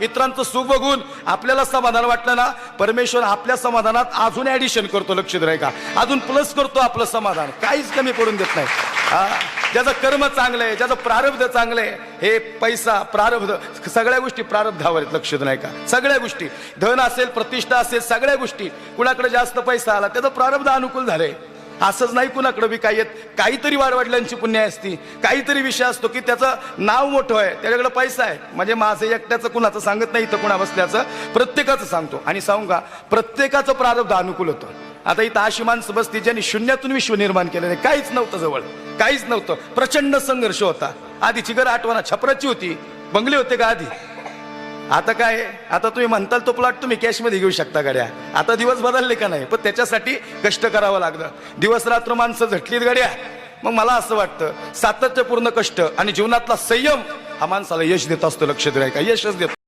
इतरांचं सुख बघून आपल्याला समाधान वाटलं ना परमेश्वर आपल्या समाधानात अजून ऍडिशन करतो लक्ष का? अजून प्लस करतो आपलं समाधान. काहीच कमी पडून देत नाही. हा, ज्याचं कर्म चांगलं आहे ज्याचं प्रारब्ध चांगलं आहे हे पैसा प्रारब्ध सगळ्या गोष्टी प्रारब्धावर आहेत लक्ष नाही का? सगळ्या गोष्टी. धन असेल प्रतिष्ठा असेल सगळ्या गोष्टी. कुणाकडे जास्त पैसा आला त्याचं प्रारब्ध अनुकूल झालंय. असंच नाही कुणाकडे बी काही येत. काहीतरी वाडवडिलांची पुण्य असती. काहीतरी विषय असतो की त्याचं नाव मोठं आहे. त्याच्याकडे पैसा आहे. म्हणजे माझं एकट्याचं कुणाचं सांगत नाही इथं कुणा बसल्याचं. प्रत्येकाचं सांगतो. आणि सांगू का प्रत्येकाचं प्रारब्ध अनुकूल होतं. आता इथं अशी माणसं बसती ज्यांनी शून्यातून विश्व निर्माण केलं नाही काहीच नव्हतं जवळ. काहीच नव्हतं. प्रचंड संघर्ष होता. आधीची घर आठवणा छपराची होती. बंगले होते का आधी? आता काय आहे? आता तुम्ही म्हणताल तो प्लॉट तुम्ही कॅशमध्ये घेऊ शकता गाड्या. आता दिवस बदलले का नाही? पण त्याच्यासाठी कष्ट करावं लागलं. दिवस रात्र माणसं झटलीत गाड्या. मग मला असं वाटतं सातत्यपूर्ण कष्ट आणि जीवनातला संयम हा माणसाला यश देत असतो लक्ष द्यायला का यशच देतो